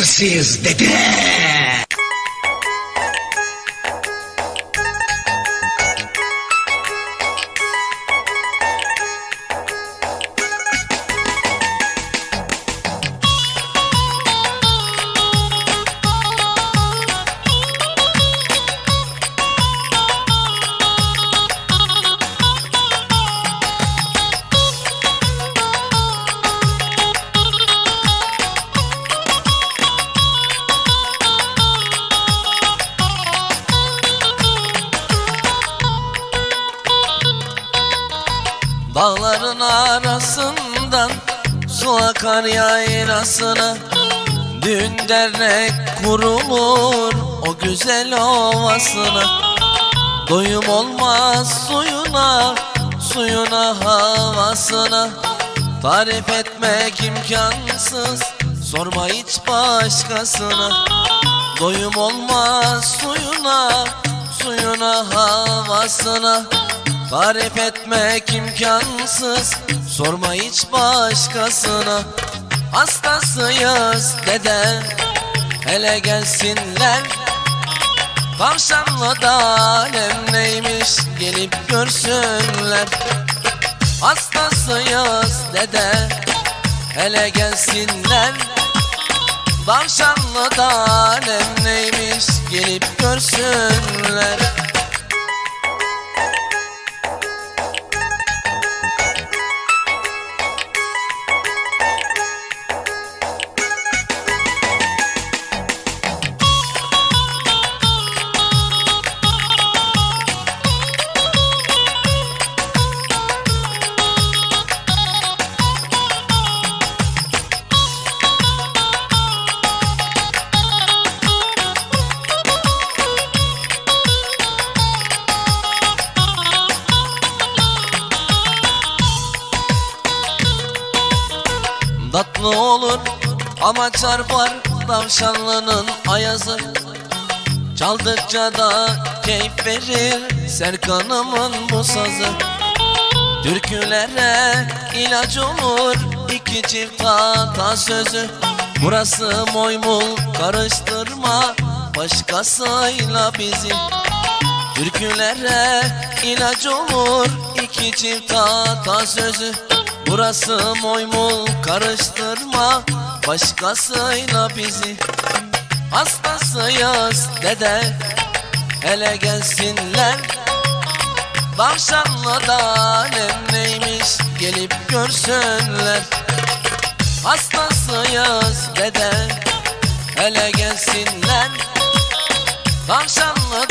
Hastasıyız dede. Dağların arasından su akar yayrasına Düğün dernek kurulur o güzel ovasına Doyum olmaz suyuna, suyuna havasına. Tarif etmek imkansız, sorma hiç başkasına. Doyum olmaz suyuna, suyuna havasına Tarif etmek imkansız Sorma hiç başkasına. Hastasıyız dede Hele gelsinler. Tavşanlı da alem neymiş Gelip görsünler. Hastasıyız dede Hele gelsinler. Tavşanlı da alem neymiş Gelip görsünler Tatlı olur ama çarpar tavşanlının ayazı. Çaldıkça da keyif verir Serkan'ımın bu sazı. Türkülere ilaç olur iki çift hata sözü. Burası moymul karıştırma başkasıyla bizi. Türkülere ilaç olur iki çift hata sözü Burası moymul karıştırma. Başkasıyla bizi Hastasıyız dede. Hele gelsinler. Tavşanlı da alem neymiş gelip görsünler. Hastasıyız dede. Hele gelsinler. Tavşanlı